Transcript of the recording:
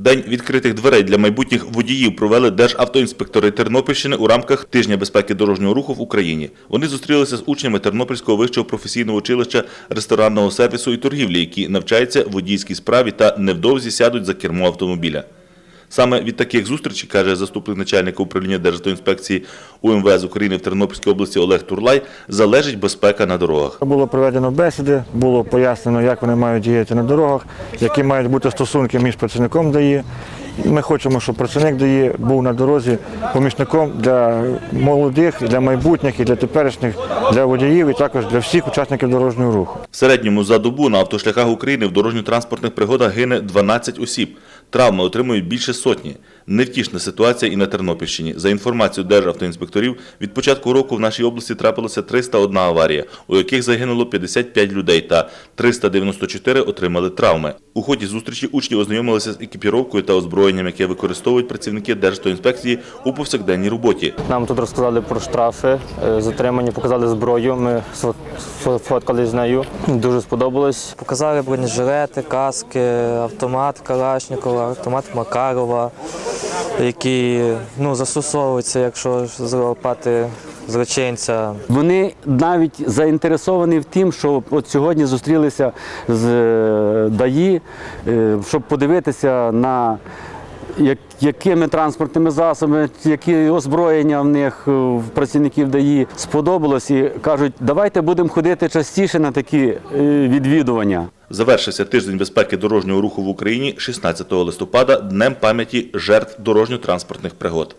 День відкритих дверей для майбутніх водіїв провели державтоінспектори Тернопільщини у рамках тижня безпеки дорожнього руху в Україні. Вони зустрілися з учнями Тернопільського вищого професійного училища ресторанного сервісу і торгівлі, які навчаються водійській справі та невдовзі сядуть за кермо автомобіля. Саме від таких зустрічей, каже заступник начальника управління Державтоінспекції УМВС України в Тернопільській області Олег Турлай, залежить безпека на дорогах. Було проведено бесіди, було пояснено, як вони мають діяти на дорогах, які мають бути стосунки між працівником ДАІ. Ми хочемо, щоб працівник ДАІ був на дорозі помічником для молодих, для майбутніх, і для теперішніх, для водіїв, і також для всіх учасників дорожнього руху. В середньому за добу на автошляхах України в дорожньо-транспортних пригодах гине 12 осіб. Травми отримують більше сотні. Невтішна ситуація і на Тернопільщині. За інформацією державтоінспекторів, від початку року в нашій області трапилося 301 аварія, у яких загинуло 55 людей та 394 отримали травми. У ході зустрічі учні ознайомилися з екіпіровкою та озброєнням, яке використовують працівники Державтоінспекції у повсякденній роботі. Нам тут розказали про штрафи, е, затримані, показали зброю. Ми фоткали з нею. Дуже сподобалось. Показали бронежилети, каски, автомат Калашникова, автомат Макарова, які ну, застосовуються, якщо залопати злочинця. Вони навіть заінтересовані в тім, що от сьогодні зустрілися з е, ДАІ, е, щоб подивитися на якими транспортними засобами, які озброєння в них е, в працівників ДАІ сподобалось і кажуть, давайте будемо ходити частіше на такі відвідування. Завершився тиждень безпеки дорожнього руху в Україні 16 листопада днем пам'яті жертв дорожньо-транспортних пригод.